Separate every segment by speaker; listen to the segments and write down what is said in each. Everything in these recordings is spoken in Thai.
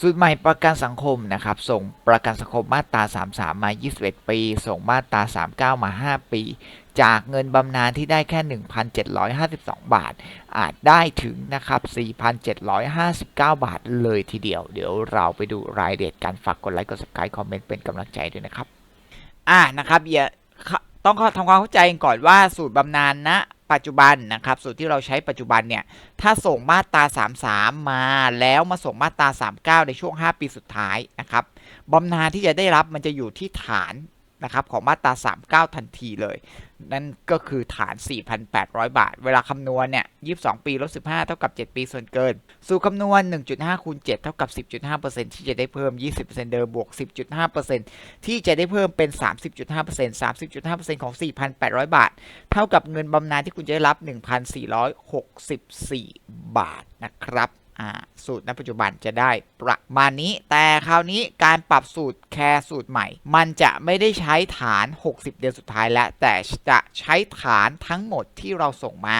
Speaker 1: สูตรใหม่ประกันสังคมนะครับ ส่งประกันสังคมมาตรา 33 มา 21 ปี ส่งมาตรา 39 มา 5 ปี จากเงินบำนาญที่ได้แค่ 1,752 บาท อาจได้ถึงนะครับ 4,759 บาทเลยทีเดียว เดี๋ยวเราไปดูรายเอียดการฝากกดไลค์ กด subscribe คอมเมนต์เป็นกำลังใจด้วยนะครับ อ่านะครับอย่าต้องทำความเข้าใจก่อนว่าสูตรบำนาญณ ปัจจุบันนะครับสูตรที่เราใช้ปัจจุบันเนี่ยถ้าส่งมาตรา 33 มาแล้วมาส่งมาตรา 39 ในช่วง 5 ปีสุดท้ายนะครับบำนาญที่จะได้รับมันจะอยู่ที่ฐาน นะครับของมาตรา 39 ทันทีเลย นั่นก็คือฐาน 4,800 บาท เวลาคำนวณเนี่ย 22 ปีลด15 เท่ากับ 7 ปีส่วนเกิน สูตรคำนวณ 1.5คูณ7เท่ากับ 10.5%ที่จะได้เพิ่ม 20%เดิมบวก 10.5%ที่จะได้เพิ่มเป็น 30.5% 30.5%ของ 4,800 บาท เท่ากับเงินบำนาญที่คุณจะได้รับ 1,464 บาทนะครับ สูตรณปัจจุบันจะได้ประมาณนี้ แต่คราวนี้การปรับสูตรแคร์สูตรใหม่ มันจะไม่ได้ใช้ฐาน 60 เดือนสุดท้ายแล้ว แต่จะใช้ฐานทั้งหมดที่เราส่งมา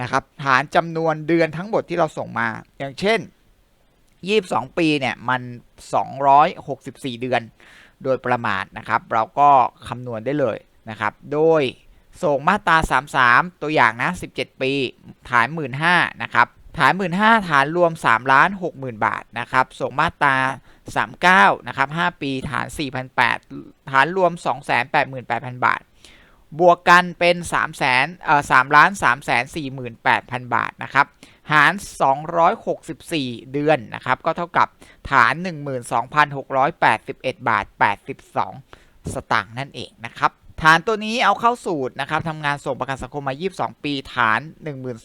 Speaker 1: นะครับฐานจำนวนเดือนทั้งหมดที่เราส่งมา อย่างเช่น 22 ปีเนี่ยมัน 264 เดือนโดยประมาณนะครับ เราก็คำนวณได้เลยนะครับ โดยส่งมาตรา 33 ตัวอย่างนะ 17 ปี ฐาน 15,000นะครับ ฐาน 15,000ฐานรวม3ล้าน60,000 บาทนะครับส่งมาตรา 39นะครับ5ปีฐาน 4,800ฐานรวม 288,000 บาท บวกกันเป็น3 0 0 0 0เอ่อ3ล้าน3 48,000 บาทนะครับหาร 264 เดือนนะครับก็เท่ากับฐาน 12,681 บาท 82 สตางค์นั่นเองนะครับ ฐานตัวนี้เอาเข้าสูตรนะครับทำงานส่งประกันสังคมมา 22 ปี ฐาน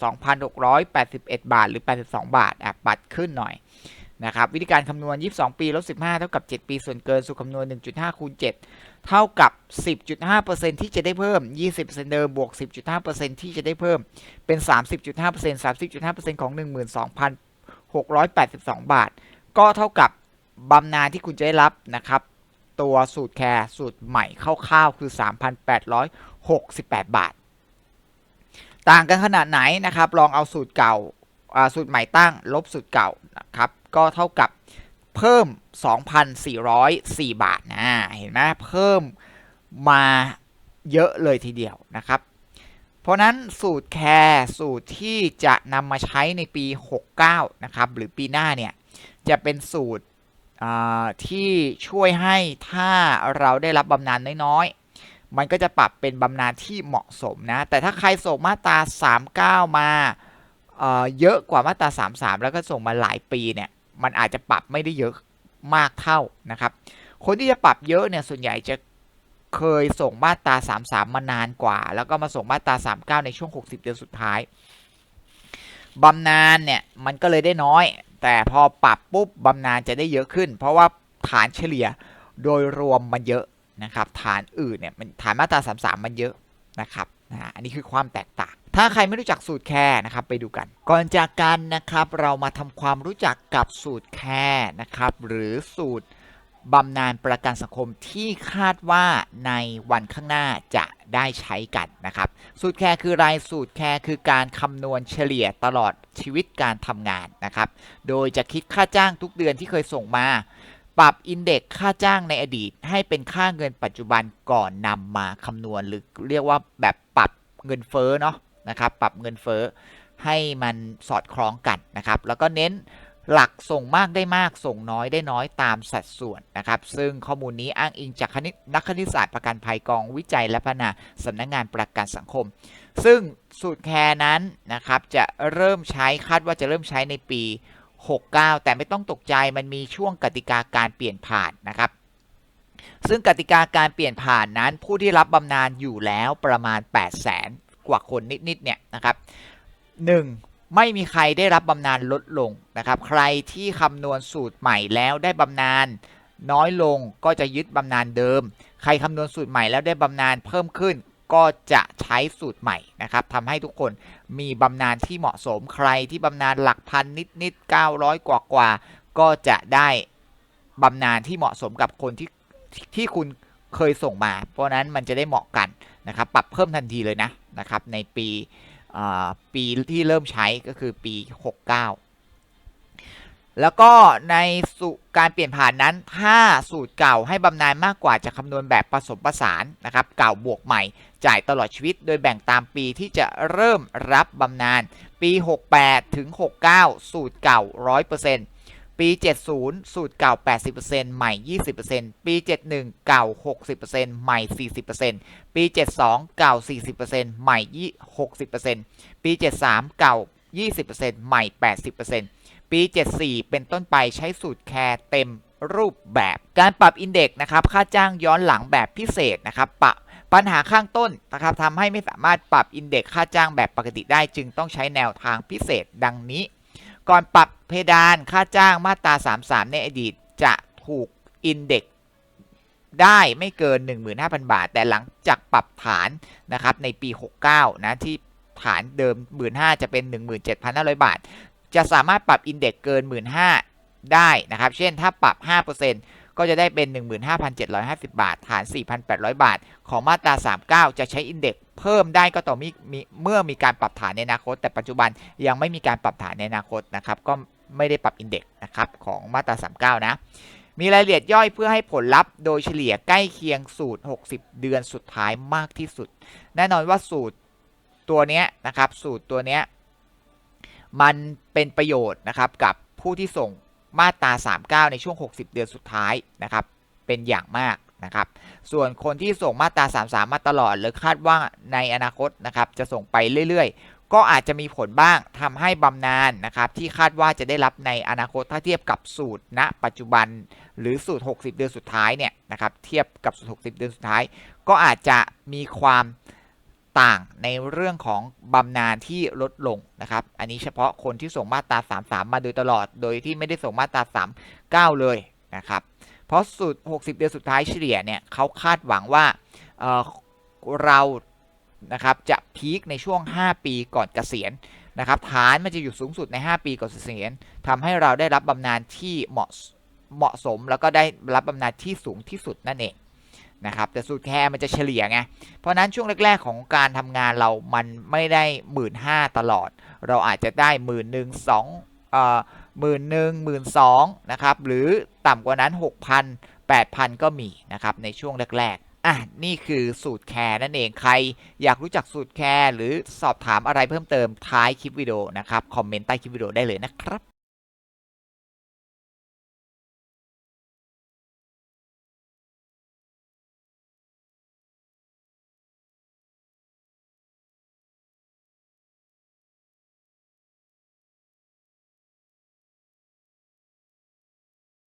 Speaker 1: 12,681 บาท หรือ 82 บาทอะปัดขึ้นหน่อยนะครับวิธีการคำนวณ 22 ปีลบ15 เท่ากับ 7 ปี ส่วนเกินสูตรคำนวณ 1.5คูณ7เท่ากับ 10.5%ที่จะได้เพิ่ม 20%เดิมบวก 10.5%ที่จะได้เพิ่มเป็น 30.5% 30.5%ของ 12,682 บาท ก็เท่ากับบำนาญที่คุณจะได้รับนะครับ ตัวสูตรแคร์สูตรใหม่คร่าวๆคือ 3,868 บาท ต่างกันขนาดไหนนะครับ ลองเอาสูตรเก่าาสูตรใหม่ตั้ง ลบสูตรเก่านะครับ ก็เท่ากับเพิ่ม 2,404 บาทนะเห็นไหมเพิ่มมาเยอะเลยทีเดียวนะครับ เพราะนั้นสูตรแคร์สูตรที่จะนำมาใช้ในปี 69 นะครับ หรือปีหน้าเนี่ย จะเป็นสูตร ที่ช่วยให้ถ้าเราได้รับบำนาญน้อยๆ มันก็จะปรับเป็นบำนาญที่เหมาะสมนะ แต่ถ้าใครส่งมาตรา 39 มาเเยอะกว่ามาตรา 33 แล้วก็ส่งมาหลายปีเนี่ย มันอาจจะปรับไม่ได้เยอะมากเท่านะครับ คนที่จะปรับเยอะเนี่ยส่วนใหญ่จะเคยส่งมาตรา 33 มานานกว่า แล้วก็มาส่งมาตรา 39 ในช่วง 60 เดือนสุดท้ายบำนาญเนี่ยมันก็เลยได้น้อย แต่พอปรับปุ๊บบำนาญจะได้เยอะขึ้น เพราะว่าฐานเฉลี่ยโดยรวมมันเยอะนะครับ ฐานอื่นเนี่ยมันฐานมาตรา33มันเยอะนะครับนะอันนี้คือความแตกต่าง ถ้าใครไม่รู้จักสูตรแค่นะครับไปดูกัน ก่อนจากกันนะครับเรามาทำความรู้จักกับสูตรแค่นะครับหรือสูตร บำนาญประกันสังคมที่คาดว่าในวันข้างหน้าจะได้ใช้กันนะครับ สูตรแคร์คือรายสูตรแคร์คือการคำนวณเฉลี่ยตลอดชีวิตการทำงานนะครับ โดยจะคิดค่าจ้างทุกเดือนที่เคยส่งมา ปรับอินเด็กค่าจ้างในอดีต ให้เป็นค่าเงินปัจจุบันก่อนนำมาคำนวณหรือเรียกว่าแบบปรับเงินเฟ้อเนาะนะครับ ปรับเงินเฟ้อให้มันสอดคล้องกันนะครับ แล้วก็เน้น หลักส่งมากได้มากส่งน้อยได้น้อยตามสัดส่วนนะครับ ซึ่งข้อมูลนี้อ้างอิงจากคณิตนักคณิตศาสตร์ประกันภัยกองวิจัยและพัฒนาสำนักงงานประกันสังคม ซึ่งสูตรแคร์นั้นนะครับจะเริ่มใช้คาดว่าจะเริ่มใช้ในปี 69 แต่ไม่ต้องตกใจมันมีช่วงกติกาการเปลี่ยนผ่านนะครับซึ่งกติกาการเปลี่ยนผ่านนั้นผู้ที่รับบำนาญอยู่แล้วประมาณ 8 0 0แสนกว่าคนนิดๆเนี่ยนะครับ 1. ไม่มีใครได้รับบำนาญลดลงนะครับ ใครที่คำนวณสูตรใหม่แล้วได้บำนาญน้อยลงก็จะยึดบำนาญเดิม ใครคำนวณสูตรใหม่แล้วได้บำนาญเพิ่มขึ้น ก็จะใช้สูตรใหม่นะครับทำให้ทุกคนมีบำนาญที่เหมาะสม ใครที่บำนาญหลักพันนิดนิดๆ900 กว่ากว่าก็จะได้บำนาญที่เหมาะสมกับคนที่ที่คุณเคยส่งมา เพราะนั้นมันจะได้เหมาะกันนะครับ ปรับเพิ่มทันทีเลยนะนะครับ ในปี ปีที่เริ่มใช้ก็คือปี 69 แล้วก็ในสูการเปลี่ยนผ่านนั้น ถ้าสูตรเก่าให้บำนาญมากกว่าจะคำนวณแบบผสมผสานนะครับเก่าบวกใหม่ จ่ายตลอดชีวิต โดยแบ่งตามปีที่จะเริ่มรับบำนาญปี 68 ถึง 69 สูตรเก่า 100% ปี 70 สูตรเก่า 80%ใหม่ 20%ปี 71 เก่า 60%ใหม่ 40%ปี 72 เก่า 40%ใหม่ 60%ปี 73 เก่า 20%ใหม่ 80%ปี 74 เป็นต้นไปใช้สูตรแคร์เต็มรูปแบบ การปรับอินเด็กซ์นะครับค่าจ้างย้อนหลังแบบพิเศษนะครับปะปัญหาข้างต้นนะครับทำให้ไม่สามารถปรับอินเด็กซ์ค่าจ้างแบบปกติได้ จึงต้องใช้แนวทางพิเศษดังนี้ ก่อนปรับเพดานค่าจ้างมาตรา 33 ในอดีตจะถูกอินเด็กได้ไม่เกิน 15,000 บาท แต่หลังจากปรับฐานนะครับในปี 69 นะที่ฐานเดิม 15,000 จะเป็น 17,500 บาท จะสามารถปรับอินเด็กเกิน 15,000 ได้นะครับ เช่นถ้าปรับ 5%ก็จะได้เป็น 15,750 บาท ฐาน 4,800 บาท ของมาตรา 39 จะใช้อินเด็กซ์เพิ่มได้ก็ต่อมีมีเมื่อมีการปรับฐานในอนาคต แต่ปัจจุบันยังไม่มีการปรับฐานในอนาคตนะครับ ก็ไม่ได้ปรับอินเด็กซ์นะครับของมาตรา 39 นะมีรายละเอียดย่อยเพื่อให้ผลลัพธ์โดยเฉลี่ยใกล้เคียงสูตร 60 เดือนสุดท้ายมากที่สุด แน่นอนว่าสูตรตัวนี้นะครับ สูตรตัวนี้มันเป็นประโยชน์นะครับกับผู้ที่ส่ง มาตรา 39 ในช่วง 60 เดือนสุดท้ายนะครับ เป็นอย่างมากนะครับ ส่วนคนที่ส่งมาตรา 33 มาตลอด หรือคาดว่าในอนาคตนะครับ จะส่งไปเรื่อยๆ ก็อาจจะมีผลบ้างทำให้บำนาญนะครับ ที่คาดว่าจะได้รับในอนาคตถ้าเทียบกับสูตรณ ปัจจุบัน หรือสูตร 60 เดือนสุดท้ายเนี่ยนะครับ เทียบกับสูตร 60 เดือนสุดท้าย ก็อาจจะมีความ ต่างในเรื่องของบำนาญที่ลดลงนะครับ อันนี้เฉพาะคนที่ส่งมาตรา 33 มาโดยตลอด โดยที่ไม่ได้ส่งมาตรา39 เลยนะครับ เพราะสูตร60 เดือนสุดท้ายเฉลี่ยเนี่ยเขาคาดหวังว่าเเรานะครับจะพีคในช่วง 5 ปีก่อนเกษียณนะครับ ฐานมันจะอยู่สูงสุดใน 5 ปีก่อนเกษียณทำให้เราได้รับบำนาญที่เหมาะเหมาะสม แล้วก็ได้รับบำนาญที่สูงที่สุดนั่นเอง นะครับแต่สูตรแคร์มันจะเฉลี่ยไงเพราะนั้นช่วงแรก ๆ ของการทำงานเรามันไม่ได้หมื่นห้าตลอด เราอาจจะได้หมื่นหนึ่งสองเอ่อหมื่นหนึ่งหมื่นสองนะครับหรือต่ำกว่านั้น 6,000 8,000 ก็มีนะครับในช่วงแรกๆอะนี่คือสูตรแคร์นั่นเองใครอยากรู้จักสูตรแคร์หรือสอบถามอะไรเพิ่มเติมท้ายคลิปวิดีโอนะครับคอมเมนต์ใต้คลิปวิดีโอได้เลยนะครับ